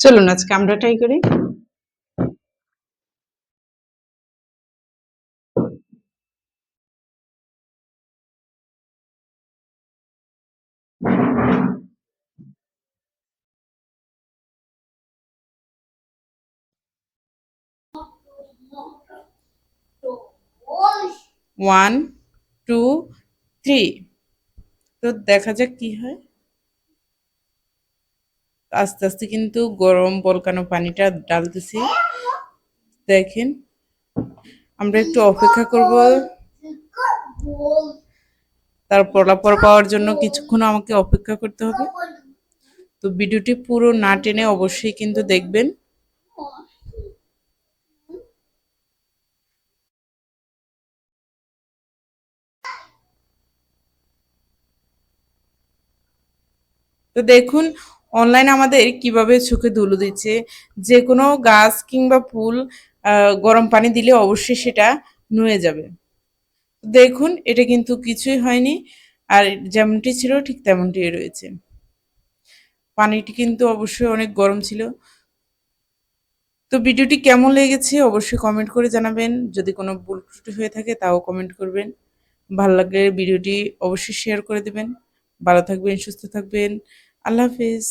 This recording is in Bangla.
চলুন আজকে আমরা ট্রাই করি। ওয়ান টু থ্রি তো দেখা যাক কি হয়। আস্তে আস্তে কিন্তু গরম বলকানো পানিটা ডালতেছি। দেখেন, আমরা একটু অপেক্ষা করব। তার ফলাফল পাওয়ার জন্য কিছুক্ষণ আমাকে অপেক্ষা করতে হবে। তো ভিডিওটি পুরো না টেনে অবশ্যই কিন্তু দেখবেন। তো দেখুন অনলাইনে আমাদের কীভাবে চোখে ধুলো দিচ্ছে যে কোনো গাছ কিংবা ফুল গরম পানি দিলে অবশ্যই সেটা নুয়ে যাবে। দেখুন, এটা কিন্তু কিছুই হয়নি, আর যেমনটি ছিল ঠিক তেমনটি রয়েছে। পানিটি কিন্তু অবশ্যই অনেক গরম ছিল। তো ভিডিওটি কেমন লেগেছে অবশ্যই কমেন্ট করে জানাবেন। যদি কোনো ভুল ত্রুটি হয়ে থাকে তাও কমেন্ট করবেন। ভালো লাগলে ভিডিওটি অবশ্যই শেয়ার করে দেবেন। ভালো থাকবেন, সুস্থ থাকবেন। আল্লাহ হাফিজ